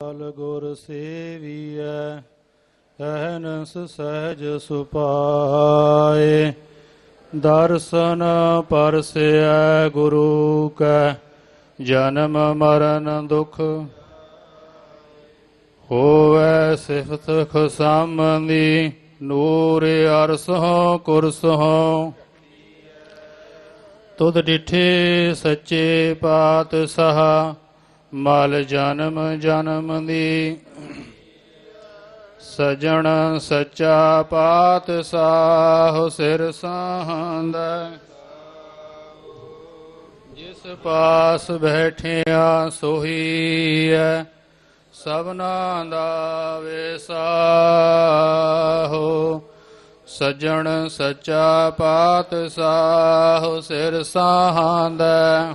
ਕਾਲ ਗੁਰ ਸੇਵੀਐ, ਅਹਨਸ ਸਹਿਜ ਸੁਪਾਏ। ਦਰਸ਼ਨ ਪਰਸੈ ਗੁਰੂ ਕੈ, ਜਨਮ ਮਰਨ ਦੁਖ ਹੋਵੈ ਸਿਫਤ ਖਸਮੰਦੀ, ਨੂਰ ਅਰਸਹੁ ਕੁਰਸਹੁ। ਤੁਧ ਡਿਠੇ ਸੱਚੇ ਪਾਤਸ਼ਾਹ ਮਲ ਜਨਮ ਜਨਮ ਦੀ। ਸਜਣ ਸੱਚਾ ਪਾਤ ਪਾਤਸ਼ਾਹ ਸਿਰ ਸਾਹੰਦਾ। ਜਿਸ ਪਾਸ ਬੈਠਿਆ ਸੋਹੀ ਹੈ ਸਭਨਾ ਦਾ ਵੇਸਾਹੋ। ਸਜਣ ਸੱਚਾ ਪਾਤ ਪਾਤਸ਼ਾਹ ਸਿਰ ਸਾਹੰਦਾ।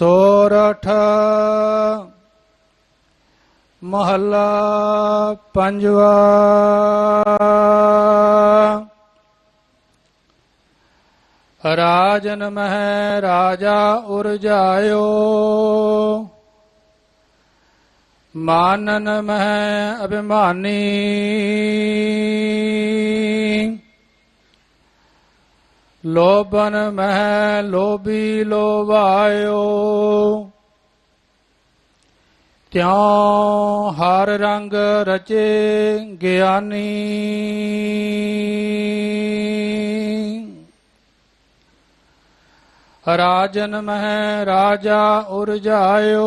ਸੋਰਠ ਮਹੱਲਾ ਪੰਜਵਾ। ਰਾਜਨ ਮਹਿ ਰਾਜਾ ਉਰਜਾਇਓ। ਮਾਨਨ ਮਹਿ ਅਭਿਮਾਨੀ। ਲੋਭਨ ਮਹਿ ਲੋਭੀ ਲੋਭਾਇਓ ਤਿਉ ਹਰ ਰੰਗ ਰਚੇ ਗਿਆਨੀ ਰਾਜਨ ਮਹਿ ਰਾਜਾ ਉਰਜਾਇਓ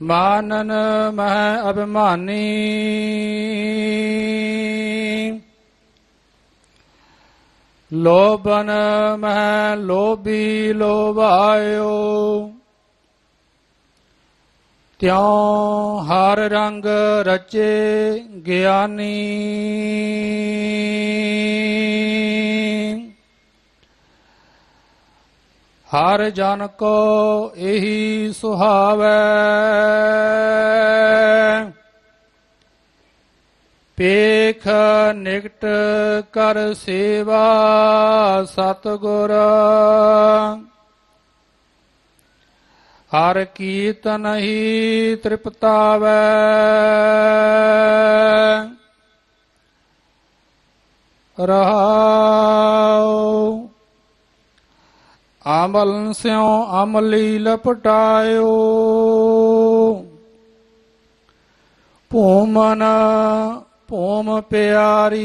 ਮਾਨਨ ਮਹਿ ਅਭਿਮਾਨੀ ਲੋਭਨ ਮਹਿ ਲੋਭੀ ਲੋਭਾਇਓ। ਤਿਉ ਹਰ ਰੰਗ ਰਚੇ ਗਿਆਨੀ। ਹਰ ਜਨ ਕੋ ਇਹੀ ਸੁਹਾਵੈ। ਪੇਖ ਨਿਕਟ ਕਰ ਸੇਵਾ ਸਤਗੁਰ। ਹਰ ਕੀਰਤਨ ਹੀ ਤ੍ਰਿਪਤਾਵੈ। ਰਹਾਉ। ਆਮਲ ਸਿਉ ਅਮਲੀ ਲਪਟਾਇਓ। ਭੂਮਨ ਭੂਮ ਪਿਆਰੀ।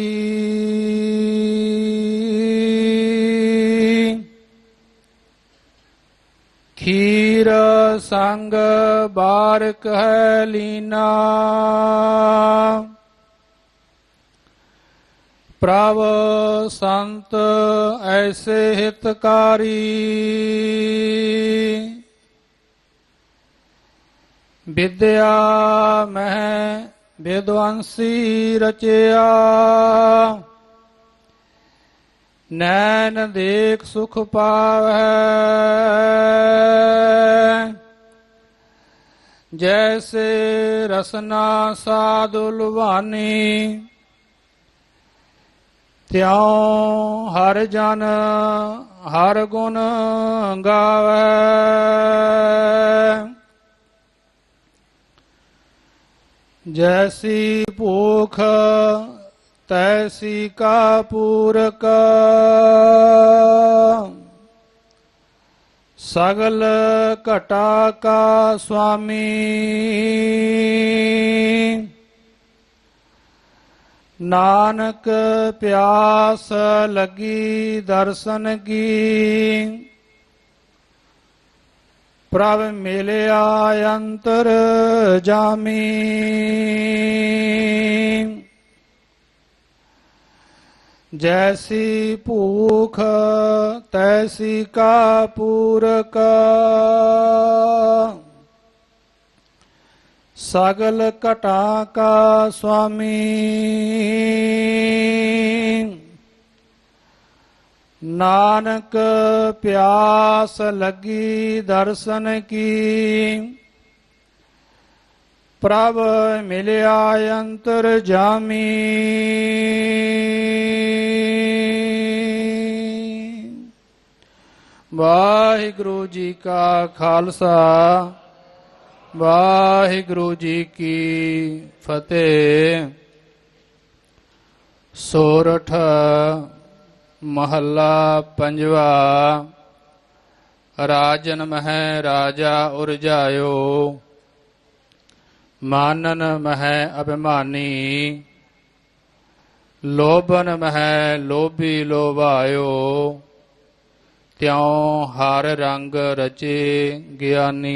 ਖੀਰ ਸੰਗ ਬਾਰਕ ਹੈ ਲੀਨਾ। ਪ੍ਰਭ ਸੰਤ ਐਸੇ ਹਿਤਕਾਰੀ। ਵਿਦਿਆ ਮਹਿ ਵਿਦਵੰਸੀ ਰਚਿਆ। ਨੈਣ ਦੇਖ ਸੁਖ ਪਾਵੈ। ਜੈਸੇ ਰਸਨਾ ਸਾਧੂ ਲੁਭਾਨੀ, ਤਿਉ ਹਰ ਜਨ ਹਰ ਗੁਣ ਗਾਵੇ। जैसी पोख तैसी कापूर का सगल कटा का स्वामी। नानक प्यास लगी दर्शन की। प्रभ मिले आयंतर जामी। जैसी भूख तैसी का पूरक। सगल कटा का स्वामी। ਨਾਨਕ ਪਿਆਸ ਲੱਗੀ ਦਰਸ਼ਨ ਕੀ ਪ੍ਰਭ ਮਿਲਿਆ ਅੰਤਰ ਜਾਮੀ ਵਾਹਿਗੁਰੂ ਜੀ ਕਾ ਖਾਲਸਾ ਵਾਹਿਗੁਰੂ ਜੀ ਕੀ ਫਤਿਹ ਸੋਰਠ ਮਹੱਲਾ ਪੰਜਵਾ, ਰਾਜਨ ਮਹਿ ਰਾਜਾ ਉਰਜਾਇਓ, ਮਾਨਨ ਮਹਿ ਅਭਿਮਾਨੀ, ਲੋਭਨ ਮਹਿ ਲੋਭੀ ਲੋਭਾਇਓ, ਤਿਉ ਹਰ ਰੰਗ ਰਚੇ ਗਿਆਨੀ।